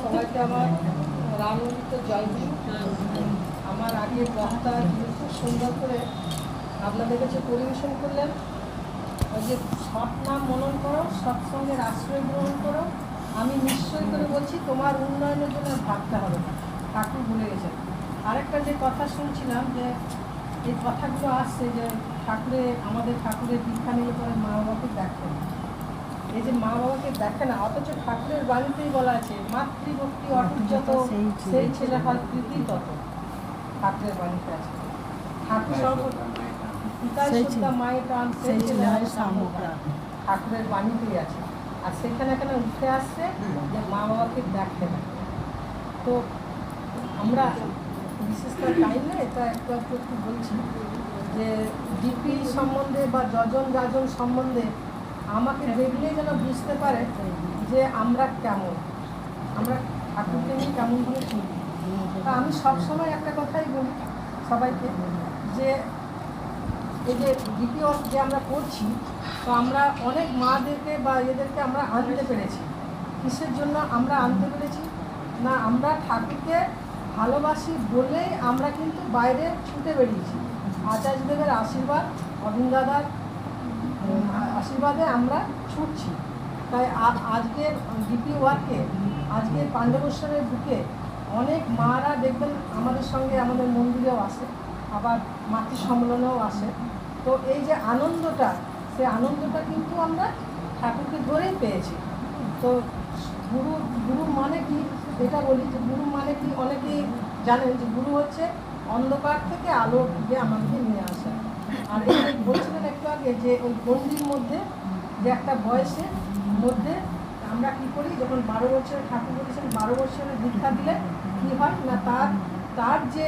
সবাইকে আমার রামলিত জয় গুরু আমার আগে বক্তা খুব সুন্দর করে আপনাদের কাছে পরিবেশন করলেন, ওই যে সৎ নাম মনন করো সৎসঙ্গের আশ্রয় গ্রহণ করো। আমি নিশ্চয় করে বলছি, তোমার উন্নয়নের জন্য ভাবতে হবে ঠাকুর ভুলে গেছেন। আরেকটা যে কথা শুনছিলাম যে, এই কথাগুলো আসছে যে ঠাকুরে, আমাদের ঠাকুরের দীক্ষা নিলে পরে মা বাবাকে দেখেন এই যে মা বাবাকে দেখে না অথচ ঠাকুরের বাণীতেই বলা আছে মাতৃভক্তি অটুট যত সেই ছেলে। হয় কৃতি তত ঠাকুরের বাণীতে আছে। ঠাকুর মায়ের সেই ছেলে। হয় ঠাকুরের বাণীতেই আছে। আর সেখানে এখানে উঠে আসছে যে মা বাবাকে দেখে না। তো আমরা বিশেষ করে টাইমে এটা একটু একটু একটু বলছি যে ডিপি সম্বন্ধে বা যজন যাজন সম্বন্ধে আমাকে দেখলেই যেন বুঝতে পারে যে আমরা কেমন। আমরা ঠাকুরকে নিয়ে কেমন কেমনভাবে চলি। তা আমি সবসময় একটা কথাই বলি সবাইকে যে এই যে ডিপি যে আমরা করছি তো আমরা অনেক মাদেরকে বা এদেরকে আমরা আনতে পেরেছি। কিসের জন্য আমরা আনতে পেরেছি? না আমরা ঠাকুরকে ভালোবাসি বলেই আমরা কিন্তু বাইরে ছুটে বেরিয়েছি। আচার্যদেবের আশীর্বাদ অবিন্দাদার উম, আশীর্বাদে আমরা ছুটছি। তাই আজকের ডিপি ওয়ার্কে আজকের পাণ্ডবেশ্বরের বুকে অনেক মারা দেখবেন আমাদের সঙ্গে আমাদের মন্দিরেও আসে, আবার মাতৃ সম্মেলনেও আসে। তো এই যে আনন্দটা, সেই আনন্দটা কিন্তু আমরা ঠাকুরকে ধরেই পেয়েছি। তো গুরু গুরু মানে কি? এটা বলি যে গুরু মানে কি? অনেকেই জানেন যে গুরু হচ্ছে অন্ধকার থেকে আলো দিকে আমাদেরকে নিয়ে আসে। আর এই আগে যে ওই গণ্ডির মধ্যে, যে একটা বয়সের মধ্যে আমরা কি করি, যখন বারো বছরের ঠাকুর বলেছেন, বারো বছরের দীক্ষা দিলে কি হয় না, তার তার যে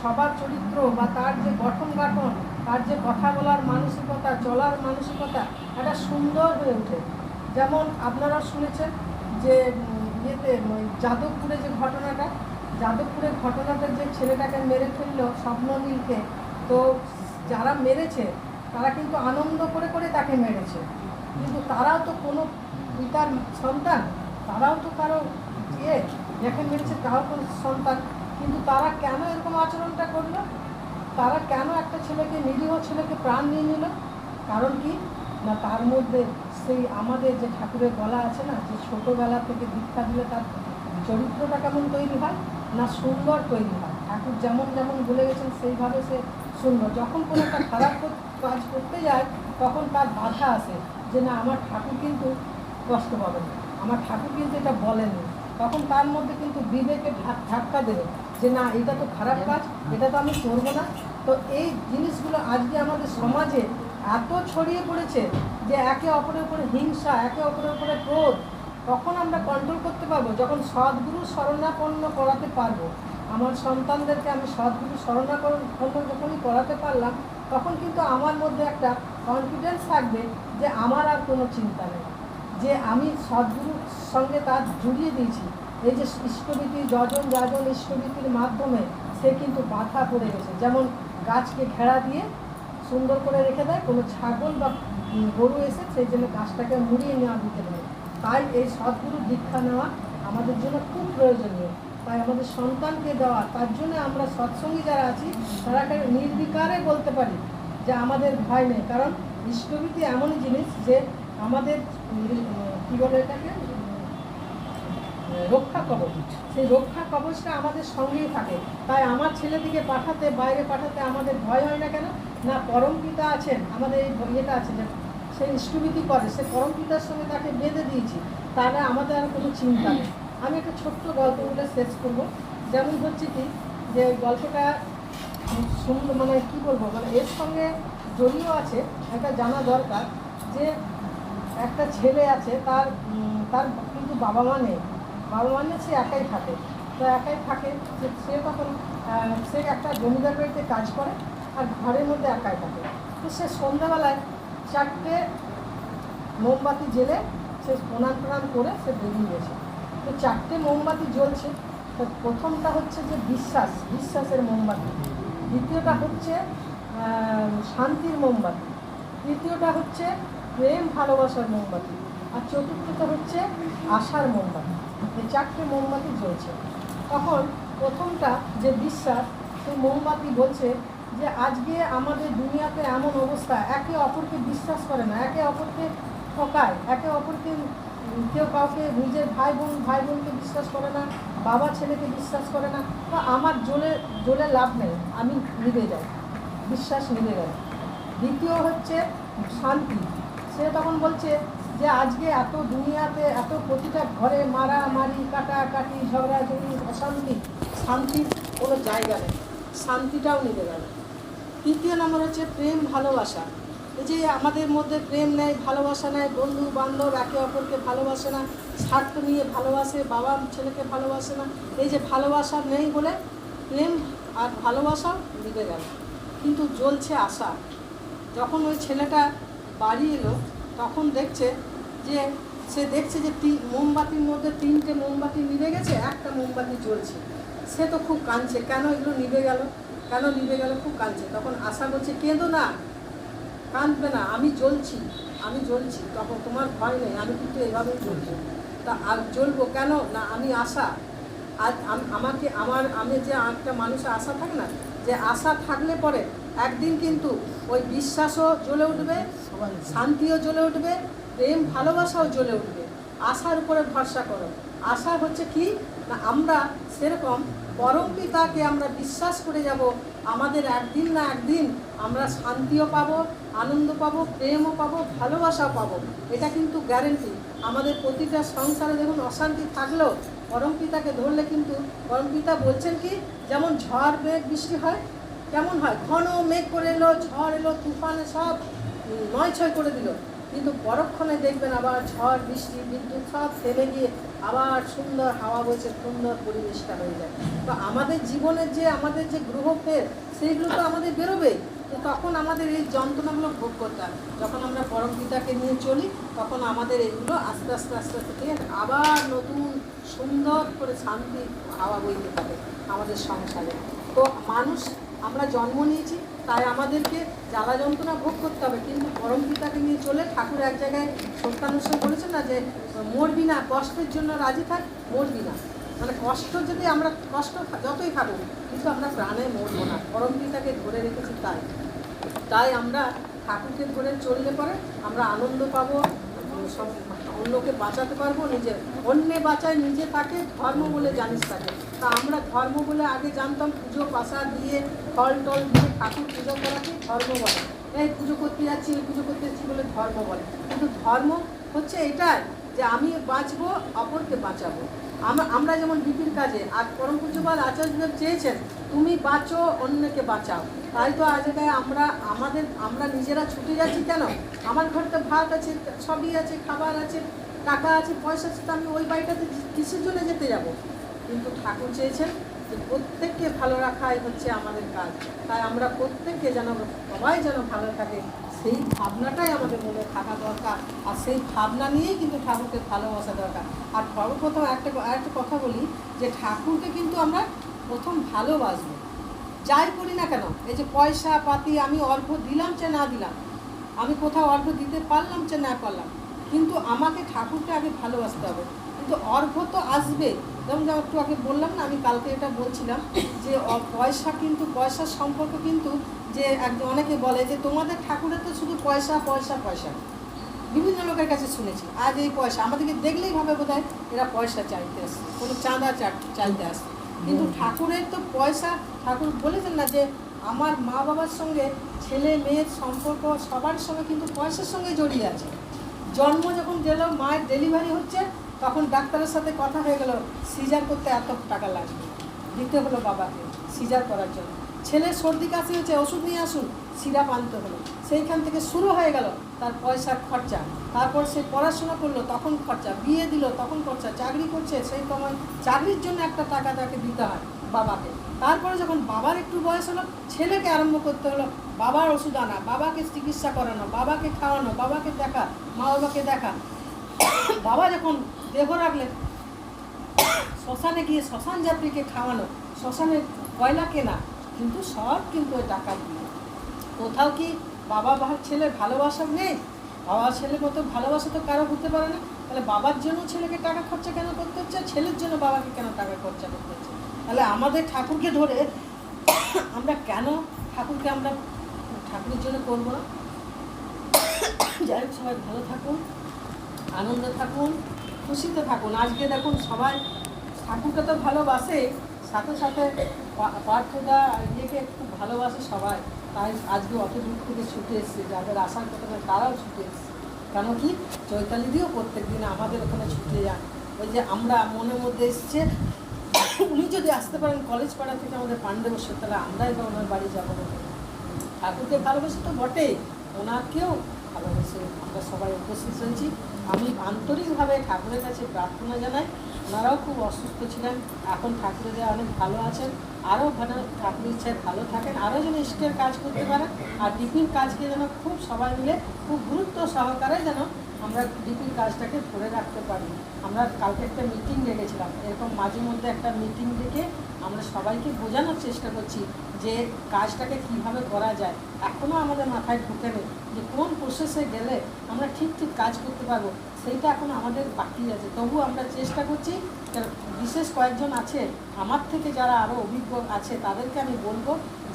সবার চরিত্র বা তার যে গঠন গাঠন, তার যে কথা বলার মানসিকতা, চলার মানসিকতা একটা সুন্দর হয়ে ওঠে। যেমন আপনারা শুনেছেন যে ইয়েতে যাদবপুরে যে ঘটনাটা যাদবপুরের ঘটনাটা যে ছেলেটাকে মেরে ফেলল স্বপ্ননীলকে, তো যারা মেরেছে তারা কিন্তু আনন্দ করে করে তাকে মেরেছে। কিন্তু তারাও তো কোনো পিতার সন্তান, তারাও তো কারও ইয়ে যাকে মেরেছে তারাও কোনো সন্তান। কিন্তু তারা কেন এরকম আচরণটা করল? তারা কেন একটা ছেলেকে, নিরীহ ছেলেকে প্রাণ নিয়ে নিল? কারণ কি? না, তার মধ্যে সেই আমাদের যে ঠাকুরের গলা আছে না, যে ছোটোবেলা থেকে দীক্ষা দিলে তার চরিত্রটা কেমন তৈরি হয়? না সুন্দর তৈরি হয়? ঠাকুর যেমন যেমন বলে গেছেন, সেইভাবে সে সুন্দর যখন কোনো একটা খারাপ কাজ করতে যায়, তখন তার বাধা আসে যে না, আমার ঠাকুর কিন্তু কষ্ট পাবে না। আমার ঠাকুর কিন্তু এটা বলেনি তখন তার মধ্যে কিন্তু বিবেকে ধাক- ধাক্কা দেবে যে না, এটা তো খারাপ কাজ, এটা তো আমি করব না। তো এই জিনিসগুলো আজকে আমাদের সমাজে এত ছড়িয়ে পড়েছে যে একে অপরের উপরে হিংসা, একে অপরের উপরে ক্রোধ, তখন আমরা কন্ট্রোল করতে পারব। যখন সদ্গুরু শরণাপন্ন করাতে পারব আমার সন্তানদেরকে আমি সদ্গুরু শরণাপন্ন যখনই করাতে পারলাম, তখন কিন্তু আমার মধ্যে একটা কনফিডেন্স থাকবে যে আমার আর কোনো চিন্তা নেই। যে আমি সদ্গুরুর সঙ্গে তার জুড়িয়ে দিয়েছি। এই যে ইষ্টভীতি যজন যাজন ইষ্টভীতির মাধ্যমে সে কিন্তু বাধা পড়ে গেছে। যেমন গাছকে ঘেরা দিয়ে সুন্দর করে রেখে দেয়, কোনো ছাগল বা গরু এসে সেই জন্য গাছটাকে মুড়িয়ে নেওয়া দিতে পারে। তাই এই সদ্গুরু দীক্ষা নেওয়া আমাদের জন্য খুব প্রয়োজনীয়। তাই আমাদের সন্তানকে দেওয়া, তার জন্য আমরা সৎসঙ্গী যারা আছি তারা নির্বিকারে বলতে পারি যে আমাদের ভয় নেই। কারণ ইষ্টভীতি এমন জিনিস যে আমাদের কি বলে এটাকে? রক্ষা কবচ। সেই রক্ষা কবচটা আমাদের সঙ্গেই থাকে। তাই আমার ছেলেদিকে পাঠাতে, বাইরে পাঠাতে আমাদের ভয় হয় না কেন? না, পরম পিতা আছেন। আমাদের এই ইয়েটা আছে যে সে ইষ্টভীতি করে। সে পরম পিতার সঙ্গে তাকে বেঁধে দিয়েছি। তাহলে আমাদের আর কোনো চিন্তা নেই। আমি একটা ছোট্ট গল্প বলে শেষ করব। যেমন হচ্ছে কি, যে গল্পটা সুন্দর মানে কী বলব মানে এর সঙ্গে জড়িয়ে আছে একটা জানা দরকার যে একটা ছেলে আছে, তার তার কিন্তু বাবা মা নেই। বাবা মা নেই সে একাই থাকে। তো একাই থাকে, সে- সে তখন সে একটা জমিদার বাড়িতে কাজ করে আর ঘরের মধ্যে একাই থাকে। তো সে সন্ধ্যাবেলায় চারটে মোমবাতি জেলে সে প্রণাম প্রণাম করে সে বেরিয়ে গেছে তো চারটে মোমবাতি জ্বলছে। তো প্রথমটা হচ্ছে যে বিশ্বাস, বিশ্বাসের মোমবাতি। দ্বিতীয়টা হচ্ছে শান্তির মোমবাতি। তৃতীয়টা হচ্ছে প্রেম, ভালোবাসার মোমবাতি। আর চতুর্থটা হচ্ছে আশার মোমবাতি। এই চারটে মোমবাতি জ্বলছে। তখন প্রথমটা যে বিশ্বাস, সেই মোমবাতি বলছে যে আজকে আমাদের দুনিয়াতে এমন অবস্থা, একে অপরকে বিশ্বাস করে না, একে অপরকে ঠকায়, একে অপরকে কেউ কাউকে নিজের ভাই বোন, ভাই বোনকে বিশ্বাস করে না, বাবা ছেলেকে বিশ্বাস করে না, তো আমার জোলে জোলে লাভ নেই, আমি নিভে যাই, বিশ্বাস নিভে গেল। দ্বিতীয় হচ্ছে শান্তি। সে তখন বলছে যে আজকে এত দুনিয়াতে এত প্রতিটা ঘরে মারামারি, কাটাকাটি ঝগড়াঝড়ি অশান্তি, শান্তির কোনো জায়গা নেই, শান্তিটাও নিভে গেল। তৃতীয় নম্বর হচ্ছে প্রেম ভালোবাসা। এই যে আমাদের মধ্যে প্রেম নেই, ভালোবাসা নেয় বন্ধু, বান্ধব একে অপরকে ভালোবাসে না, স্বার্থ নিয়ে ভালোবাসে, বাবা ছেলেকে ভালোবাসে না, এই যে ভালোবাসা নেই বলে প্রেম আর ভালোবাসাও নিভে গেল। কিন্তু জ্বলছে আশা। যখন ওই ছেলেটা বাড়ি এলো, তখন দেখছে যে, সে দেখছে যে তি- মোমবাতির মধ্যে তিনটে মোমবাতি নিভে গেছে, একটা মোমবাতি জ্বলছে। সে তো খুব কাঁদছে, কেন এগুলো নিভে গেল? কেন নিভে গেল? খুব কাঁদছে। তখন আশা বলছে কেঁদো না কাঁদবে না, আমি জ্বলছি আমি জ্বলছি, তখন তোমার ভয় নেই, আমি কিন্তু এভাবেই জ্বলছি। তা আর জ্বলবো কেন? না, আমি আশা। আম- আমাকে, আমার, আমি যে একটা মানুষের আশা থাকে না, যে আশা থাকলে পরে একদিন কিন্তু ওই বিশ্বাসও জ্বলে উঠবে, শান্তিও জ্বলে উঠবে, প্রেম, ভালোবাসাও জ্বলে উঠবে। আশার উপরে ভরসা করো। আশা হচ্ছে কি? না, আমরা সেরকম পরম পিতাকে আমরা বিশ্বাস করে যাব আমাদের একদিন না একদিন আমরা শান্তিও পাবো, আনন্দ পাবো, প্রেমও পাবো ভালোবাসাও পাবো। এটা কিন্তু গ্যারেন্টি আমাদের প্রতিটা সংসারে দেখুন অশান্তি থাকলেও পরম পিতাকে ধরলে কিন্তু পরম পিতা বলছেন কি, যেমন ঝড়, মেঘ, বৃষ্টি হয়, কেমন হয়? ঘন মেঘ করে এলো, ঝড় এলো, তুফানে সব নয় ছয় করে দিল। কিন্তু পরক্ষণে দেখবেন আবার ঝড়, বৃষ্টি, বিদ্যুৎ সব ফেলে গিয়ে আবার সুন্দর হাওয়া বইছে, সুন্দর পরিবেশটা হয়ে যায়। তো আমাদের জীবনের যে, আমাদের যে গ্রহ ফের সেইগুলো তো আমাদের বেরোবে তো তখন আমাদের এই যন্ত্রণাগুলো ভোগ করতে হয় যখন আমরা পরম পিতাকে নিয়ে চলি, তখন আমাদের এগুলো আস্তে আস্তে আস্তে আস্তে আবার নতুন, সুন্দর করে শান্তি হাওয়া বইতে থাকে আমাদের সংসারে। তো মানুষ আমরা জন্ম নিয়েছি, তাই আমাদেরকে জ্বালা যন্ত্রণা ভোগ করতে হবে। কিন্তু পরম পিতাকে নিয়ে চলে ঠাকুর এক জায়গায় সত্যানুষ্ঠান বলেছেন না যে, মরবি না, কষ্টের জন্য রাজি থাক, মরবি না। মানে কষ্ট যদি আমরা, কষ্ট যতই খাব কিন্তু আমরা প্রাণে মরবো না। পরম পিতাকে ধরে রেখেছি তাই। তাই আমরা ঠাকুরকে ধরে চললে পরে আমরা আনন্দ পাবো, সব অন্যকে বাঁচাতে পারব, নিজের অন্যে বাঁচায়, নিজে তাকে ধর্ম বলে জানিস তাকে। তা আমরা ধর্ম বলে আগে জানতাম, পুজো পাশা দিয়ে ফল টল দিয়ে ঠাকুর পুজো করাকে ধর্ম বলে। এই পুজো করতে যাচ্ছি ওই পুজো করতে যাচ্ছি বলে ধর্ম বলে। কিন্তু ধর্ম হচ্ছে এটাই যে আমি বাঁচবো, অপরকে বাঁচাবো। আমরা আমরা যেমন বিপির কাজে আর পরম পূজ্যপাল আচার্যদেব চেয়েছেন, তুমি বাঁচো, অন্যকে বাঁচাও। তাই তো আজকে আমরা, আমাদের, আমরা নিজেরা ছুটে যাচ্ছি কেন? আমার ঘরতে ভাত আছে সবই আছে, খাবার আছে, টাকা আছে, পয়সা আছে, তো আমি ওই বাড়িটাতে কিসের জন্য যেতে যাব? কিন্তু ঠাকুর চেয়েছেন যে প্রত্যেককে ভালো রাখাই হচ্ছে আমাদের কাজ। তাই আমরা প্রত্যেককে যেন, সবাই যেন ভালো থাকে, সেই ভাবনাটাই আমাদের মনে থাকা দরকার। আর সেই ভাবনা নিয়েই কিন্তু ঠাকুরকে ভালোবাসা দরকার। আর সর্বপ্রথম একটা একটা কথা বলি, যে ঠাকুরকে কিন্তু আমরা প্রথম ভালোবাসবো। যাই করি না কেন, এই যে পয়সা পাতি আমি অর্ঘ দিলাম যে না দিলাম, আমি কোথাও অর্ঘ দিতে পারলাম যে না পারলাম, কিন্তু আমাকে ঠাকুরকে আগে ভালোবাসতে হবে। কিন্তু অর্ঘ তো আসবে। যেমন একটু আগে বললাম না, আমি কালকে এটা বলছিলাম যে পয়সা কিন্তু, পয়সার সম্পর্ক কিন্তু যে অনেকে বলে যে তোমাদের ঠাকুরের তো শুধু পয়সা পয়সা পয়সা। বিভিন্ন লোকের কাছে শুনেছি, আজ এই পয়সা, আমাদেরকে দেখলেই ভাবে বোধ এরা পয়সা চাইতে আসছে, কোনো চাঁদা চা- চাইতে আসছে। কিন্তু ঠাকুরের তো পয়সা, ঠাকুর বলেছেন না যে আমার মা বাবার সঙ্গে ছেলে, মেয়ের সম্পর্ক সবার সঙ্গে কিন্তু পয়সার সঙ্গে জড়িয়ে আছে। জন্ম যখন গেল, মায়ের ডেলিভারি হচ্ছে, তখন ডাক্তারের সাথে কথা হয়ে গেল সিজার করতে এত টাকা লাগবে। দিতে হলো বাবাকে সিজার করার জন্য। ছেলের সর্দি কাশি হচ্ছে ওষুধ নিয়ে আসুন, সিরাপ আনতে হলো সেইখান থেকে শুরু হয়ে গেল, তার পয়সার খরচা। তারপর সে পড়াশোনা করল, তখন খরচা। বিয়ে দিল, তখন খরচা। চাকরি করছে, সেই সময় চাকরির জন্য একটা টাকা তাকে দিতে হয় বাবাকে। তারপরে যখন বাবার একটু বয়স হলো, ছেলেকে আরম্ভ করতে হলো, বাবার ওষুধ আনা, বাবাকে চিকিৎসা করানো, বাবাকে খাওয়ানো, বাবাকে দেখা মা বাবাকে দেখা। বাবা যখন দেহ রাখলেন শ্মশানে গিয়ে শ্মশান যাত্রীকে খাওয়ানো শ্মশানে কয়লা কেনা কিন্তু সব কিন্তু ওই টাকা দিয়ে। কোথাও কি বাবা বা ছেলের ভালোবাসা নেই? বাবা ছেলের মতো ভালোবাসা তো কারও হতে পারে না। তাহলে বাবার জন্য ছেলেকে টাকা খরচা কেন করতে হচ্ছে? ছেলের জন্য বাবাকে কেন টাকা খরচা করতে হচ্ছে? তাহলে আমাদের ঠাকুরকে ধরে আমরা কেন ঠাকুরকে আমরা ঠাকুরের জন্য করব না? যাই হোক, সবাই ভালো থাকুন, আনন্দে থাকুন, খুশিতে থাকুন। আজকে দেখুন সবাই ঠাকুরকে তো ভালোবাসে। সাথে সাথে পা- পার্থদা আর ইয়েকে খুব ভালোবাসে সবাই। তাই আজকে অত দূর থেকে ছুটে এসছে, যাদের আসার কথা তারাও ছুটে এসছে। কেন কি? চৈতালি দিয়েও প্রত্যেক দিন আমাদের ওখানে ছুটে যান ওই যে আমরা মনের মধ্যে এসছে, উনি যদি আসতে পারেন কলেজ পাড়া থেকে আমাদের পাণ্ডে বসে তাহলে আমরাই বা ওনার বাড়ি যাব না? ঠাকুরকে ভালোবাসে তো বটেই, ওনাকেও ভালোবেসে আমরা সবাই উপস্থিত হয়েছি আমি আন্তরিকভাবে ঠাকুরের কাছে প্রার্থনা জানাই। ওনারাও খুব অসুস্থ ছিলেন, এখন ঠাকুরের অনেক ভালো আছেন, আরও ভালো ঠাকুরের ইচ্ছায় ভালো থাকেন, আরও যেন ইষ্টের কাজ করতে পারেন, আর ডিপির কাজকে যেন খুব সবাই মিলে খুব গুরুত্ব সহকারে যেন আমরা ডিপির কাজটাকে ধরে রাখতে পারি। আমরা কালকে একটা মিটিং ডেকেছিলাম, এরকম মাঝে মধ্যে একটা মিটিং ডেকে আমরা সবাইকে বোঝানোর চেষ্টা করছি যে কাজটাকে কীভাবে করা যায় এখনও আমাদের মাথায় ঢুকে নেই যে কোন প্রসেসে গেলে আমরা ঠিক ঠিক কাজ করতে পারব, সেইটা এখন আমাদের বাকি আছে। তবু আমরা চেষ্টা করছি বিশেষ কয়েকজন আছে, আমার থেকে যারা আরও অভিজ্ঞ আছে, তাদেরকে আমি বলব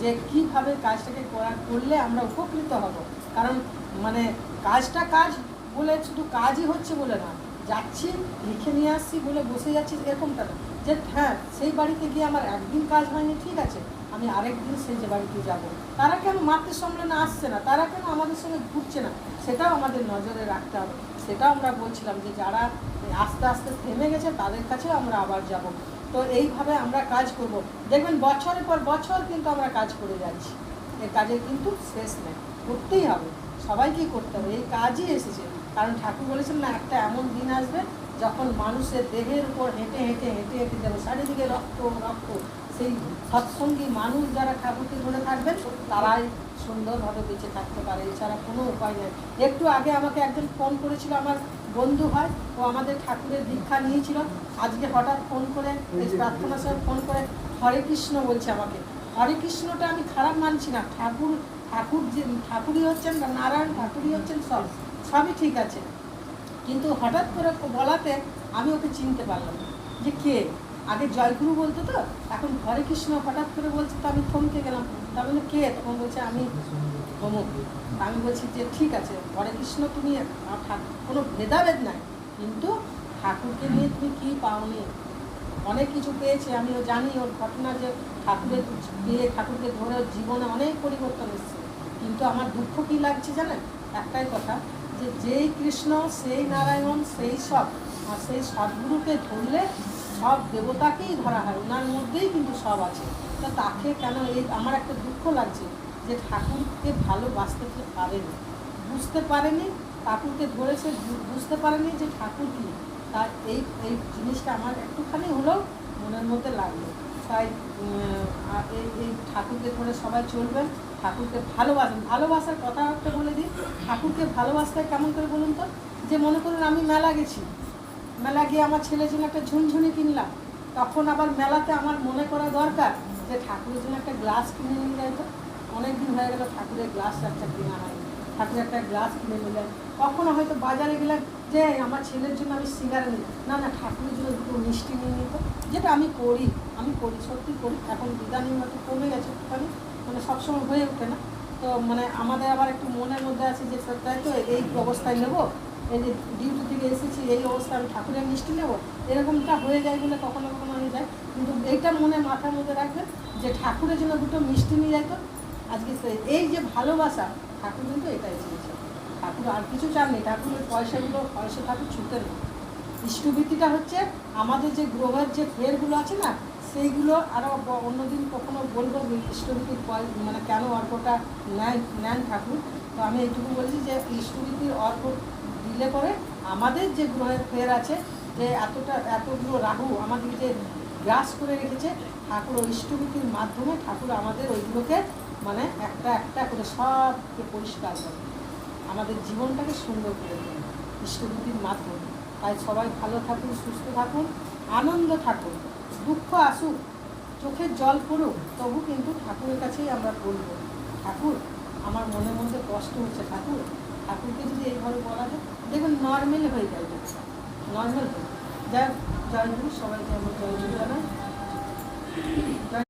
যে কীভাবে কাজটাকে করা, করলে আমরা উপকৃত হব। কারণ মানে কাজটা কাজ বলে শুধু কাজই হচ্ছে বলে না, যাচ্ছি, লিখে নিয়ে আসছি বলে বসে যাচ্ছি, এরকমটা যে হ্যাঁ সেই বাড়িতে গিয়ে আমার একদিন কাজ হয়নি, ঠিক আছে। আমি আরেক দিন সেই যে বাড়িতে যাব। তারা কেন মাতৃ সম্মেলনে আসছে না? তারা কেন আমাদের সঙ্গে ঘুরছে না? সেটাও আমাদের নজরে রাখতে হবে। সেটাও আমরা বলছিলাম যে যারা আস্তে আস্তে থেমে গেছে, তাদের কাছেও আমরা আবার যাব। তো এইভাবে আমরা কাজ করব। দেখবেন, বছরের পর বছর কিন্তু আমরা কাজ করে যাচ্ছি। এই কাজের কিন্তু শেষ নেই। করতেই হবে। সবাইকেই করতে হবে। এই কাজই এসেছে। কারণ ঠাকুর বলেছেন না, একটা এমন দিন আসবে যখন মানুষের দেহের উপর হেঁটে হেঁটে হেঁটে হেঁটে যাবে। চারিদিকে রক্ত রক্ত। সেই সৎসঙ্গী মানুষ যারা ঠাকুরকে ধরে থাকবেন, তারাই সুন্দরভাবে বেঁচে থাকতে পারে। এছাড়া কোনো উপায় নেই। একটু আগে আমাকে একজন ফোন করেছিল, আমার বন্ধু হয় ও আমাদের ঠাকুরের দীক্ষা নিয়েছিল। আজকে হঠাৎ ফোন করে, এই প্রার্থনা সব ফোন করে, হরে কৃষ্ণ বলছে আমাকে। হরে কৃষ্ণটা আমি খারাপ মানছি না। ঠাকুর ঠাকুর যে, ঠাকুরই হচ্ছেন নারায়ণ ঠাকুরই হচ্ছেন, সব, সবই ঠিক আছে। কিন্তু হঠাৎ করে বলাতে আমি ওকে চিনতে পারলাম যে কে? আগে জয়গুরু বলতো তো, এখন ঘরে কৃষ্ণ হঠাৎ করে বলছে, তো আমি থমকে গেলাম। তার মানে কে? তখন বলছে, আমি অমুক আমি বলছি যে, ঠিক আছে হরে কৃষ্ণ, তুমি কোনো ভেদাভেদ নাই। কিন্তু ঠাকুরকে নিয়ে তুমি কী পাওনি? অনেক কিছু পেয়েছে, আমিও জানি ওর ঘটনা যে ঠাকুরের বিয়ে, ঠাকুরকে ধরে ওর জীবনে অনেক পরিবর্তন এসেছে। কিন্তু আমার দুঃখ কী লাগছে জানেন? একটাই কথা, যে যেই কৃষ্ণ, সেই নারায়ণ, সেই সব, আর সেই সদ্গুরুকে ধরলে সব দেবতাকেই ধরা হয়। ওনার মধ্যেই কিন্তু সব আছে। তো তাকে কেন এই আমার একটা দুঃখ লাগছে যে ঠাকুরকে ভালোবাসতে পারেনি। বুঝতে পারেনি, ঠাকুরকে ধরেছে বুঝতে পারেনি যে ঠাকুর কী। তার এই এই জিনিসটা আমার একটুখানি হলেও মনের মধ্যে লাগল। তাই এই এই ঠাকুরকে ধরে সবাই চলবেন, ঠাকুরকে ভালোবাসেন। ভালোবাসার কথা একটা বলে দিই, ঠাকুরকে ভালোবাসতে কেমন করে বলুন তো? যে মনে করুন আমি মেলা গেছি। মেলা গিয়ে আমার ছেলের জন্য একটা ঝুনঝুনি কিনলাম। তখন আবার মেলাতে আমার মনে করা দরকার যে ঠাকুরের জন্য একটা গ্লাস কিনে নিয়ে যাই তো। অনেক দিন হয়ে গেল ঠাকুরের গ্লাস একটা কেনা হয়নি। ঠাকুরের একটা গ্লাস কিনে নিলেন কখনো হয়তো বাজারে গেলেন যে আমার ছেলের জন্য আমি সিঙ্গারা নিই। না না, ঠাকুরের জন্য দুটো মিষ্টি নিয়ে নিত যেটা আমি করি আমি করি, সত্যি করি। এখন ইদানিং হয়তো কমে গেছে একটুখানি। মানে সবসময় হয়ে ওঠে না। তো মানে আমাদের আবার একটু মনের মধ্যে আছে যে তাই তো এই অবস্থায় নেব। এই ডিউটি থেকে এসেছি, এই অবস্থায় আমি ঠাকুরের মিষ্টি নেব? এরকমটা হয়ে যায় বলে কখনো কখনো হয়ে যায় কিন্তু এইটা মনে মাথার মধ্যে রাখবেন যে ঠাকুরের জন্য দুটো মিষ্টি নিয়ে যায় তো আজকে এই যে ভালোবাসা, ঠাকুর কিন্তু এটাই চেয়েছে। ঠাকুর আর কিছু চাননি ঠাকুরের পয়সাগুলো, পয়সা ঠাকুর ছুটে নেই ইষ্টভীতিটা হচ্ছে আমাদের যে গ্রহের যে ফেরগুলো আছে না, সেইগুলো আরও অন্যদিন কখনো বলব যে ইষ্টভীতির মানে কেন অর্পটা নেন নেন ঠাকুর? তো আমি এইটুকু বলছি যে ইষ্টভীতির অর্ক দিলে পরে আমাদের যে গ্রহের ফের আছে, যে এতটা, এতগুলো রাহু আমাদের যে গ্রাস করে রেখেছে, ঠাকুর ইষ্টভীতির মাধ্যমে ঠাকুর আমাদের ওইগুলোকে মানে একটা একটা করে সবকে পরিষ্কার করে আমাদের জীবনটাকে সুন্দর করে দেয় ইষ্টভীতির মাধ্যমে। তাই সবাই ভালো থাকুন, সুস্থ থাকুন, আনন্দ থাকুন, দুঃখ আসুক, চোখের জল পড়ুক, তবু কিন্তু ঠাকুরের কাছেই আমরা বলব, ঠাকুর, আমার মনের মধ্যে কষ্ট হচ্ছে, ঠাকুর আপনাকে যদি এইভাবে বলা যায়, দেখুন নর্মাল হয়ে যায় বাচ্চা নর্মাল হয়ে যাক জয় সবাইকে আমার জয় জয় জয়